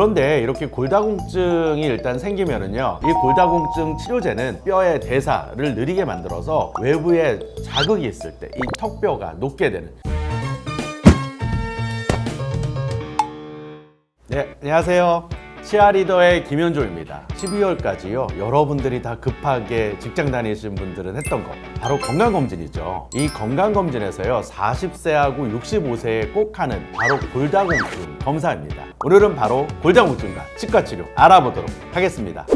그런데 이렇게 골다공증이 일단 생기면은요, 이 골다공증 치료제는 뼈의 대사를 느리게 만들어서 외부에 자극이 있을 때 이 턱뼈가 녹게 되는. 네, 안녕하세요. 치아리더의 김현조입니다. 12월까지요, 여러분들이 다 급하게 직장 다니시는 분들은 했던 거, 바로 건강검진이죠. 이 건강검진에서요, 40세하고 65세에 꼭 하는 바로 골다공증 검사입니다. 오늘은 바로 골다공증과 치과치료 알아보도록 하겠습니다.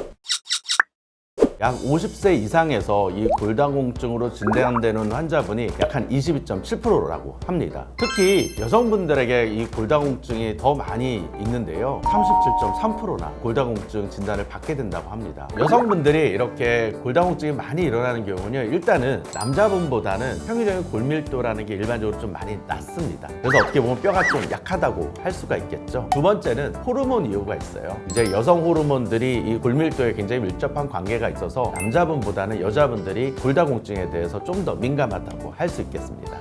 약 50세 이상에서 이 골다공증으로 진단되는 환자분이 약 한 22.7%라고 합니다. 특히 여성분들에게 이 골다공증이 더 많이 있는데요. 37.3%나 골다공증 진단을 받게 된다고 합니다. 여성분들이 이렇게 골다공증이 많이 일어나는 경우는요. 일단은 남자분보다는 평균적인 골밀도라는 게 일반적으로 좀 많이 낮습니다. 그래서 어떻게 보면 뼈가 좀 약하다고 할 수가 있겠죠. 두 번째는 호르몬 이유가 있어요. 이제 여성 호르몬들이 이 골밀도에 굉장히 밀접한 관계가 있어 서 남자분보다는 여자분들이 골다공증에 대해서 좀 더 민감하다고 할 수 있겠습니다.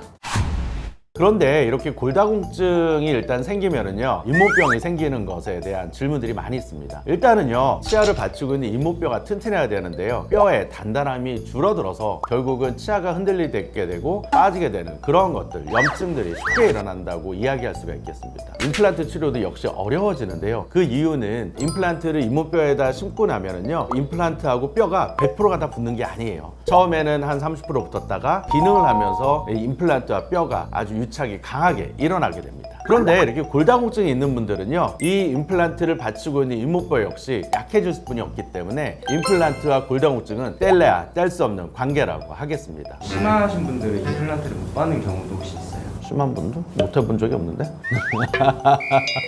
그런데 이렇게 골다공증이 일단 생기면은요 잇몸병이 생기는 것에 대한 질문들이 많이 있습니다. 일단은요 치아를 받치고 있는 잇몸뼈가 튼튼해야 되는데요. 뼈의 단단함이 줄어들어서 결국은 치아가 흔들리게 되고 빠지게 되는 그런 것들 염증들이 쉽게 일어난다고 이야기할 수가 있겠습니다. 임플란트 치료도 역시 어려워지는데요. 그 이유는 임플란트를 잇몸뼈에다 심고 나면은요 임플란트하고 뼈가 100%가 다 붙는 게 아니에요 처음에는 한 30% 붙었다가 기능을 하면서 이 임플란트와 뼈가 아주 유착이 강하게 일어나게 됩니다. 그런데 이렇게 골다공증이 있는 분들은요, 이 임플란트를 받치고 있는 잇몸뼈 역시 약해질 수뿐이 없기 때문에 임플란트와 골다공증은 뗄래야 뗄 수 없는 관계라고 하겠습니다. 심하신 분들은 임플란트를 못 받는 경우도 혹시 있어요? 심한 분도 못 해본 적이 없는데?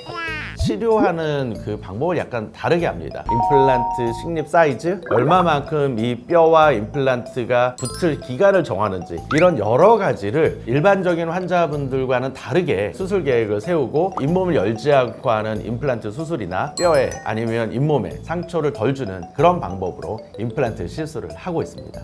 치료하는 그 방법을 약간 다르게 합니다. 임플란트 식립 사이즈, 얼마만큼 이 뼈와 임플란트가 붙을 기간을 정하는지 이런 여러 가지를 일반적인 환자분들과는 다르게 수술 계획을 세우고 잇몸을 열지 않고 하는 임플란트 수술이나 뼈에 아니면 잇몸에 상처를 덜 주는 그런 방법으로 임플란트 시술을 하고 있습니다.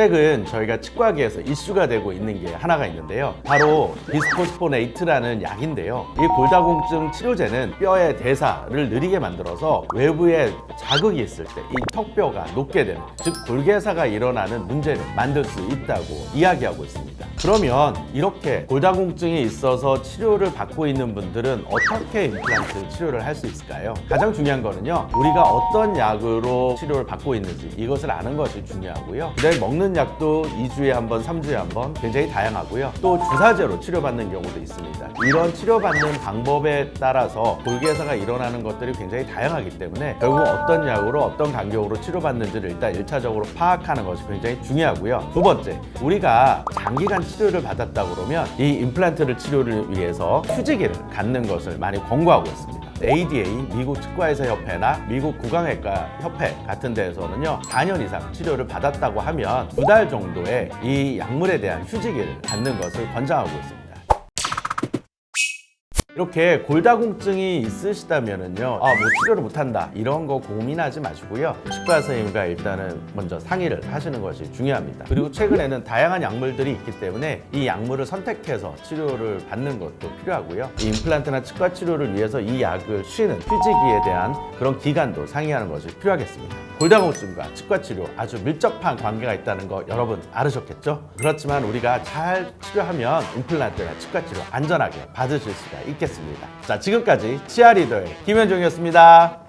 최근 저희가 치과계에서 이슈가 되고 있는 게 하나가 있는데요. 바로 비스포스포네이트라는 약인데요. 이 골다공증 치료제는 뼈의 대사를 느리게 만들어서 외부에 자극이 있을 때 이 턱뼈가 녹게 되는, 즉 골개사가 일어나는 문제를 만들 수 있다고 이야기하고 있습니다. 그러면 이렇게 골다공증이 있어서 치료를 받고 있는 분들은 어떻게 임플란트 치료를 할 수 있을까요? 가장 중요한 거는요. 우리가 어떤 약으로 치료를 받고 있는지 이것을 아는 것이 중요하고요. 그다음에 먹는 약도 2주에 한 번, 3주에 한 번 굉장히 다양하고요. 또 주사제로 치료받는 경우도 있습니다. 이런 치료받는 방법에 따라서 골개사가 일어나는 것들이 굉장히 다양하기 때문에 결국 어떤 약으로 어떤 간격으로 치료받는지를 일단 1차적으로 파악하는 것이 굉장히 중요하고요. 두 번째, 우리가 장기간 치료를 받았다 그러면 이 임플란트를 치료를 위해서 휴지기를 갖는 것을 많이 권고하고 있습니다. ADA 미국 치과의사 협회나 미국 구강외과 협회 같은 데에서는요 4년 이상 치료를 받았다고 하면 두 달 정도의 이 약물에 대한 휴지기를 갖는 것을 권장하고 있습니다. 이렇게 골다공증이 있으시다면은요, 아, 뭐 치료를 못한다. 이런 거 고민하지 마시고요. 치과 선생님과 일단은 먼저 상의를 하시는 것이 중요합니다. 그리고 최근에는 다양한 약물들이 있기 때문에 이 약물을 선택해서 치료를 받는 것도 필요하고요. 이 임플란트나 치과 치료를 위해서 이 약을 쉬는 휴지기에 대한 그런 기간도 상의하는 것이 필요하겠습니다. 골다공증과 치과 치료 아주 밀접한 관계가 있다는 거 여러분 알으셨겠죠? 그렇지만 우리가 잘 치료하면 임플란트나 치과 치료 안전하게 받으실 수가 있겠습니다. 자, 지금까지 치아리더의 김현종이었습니다.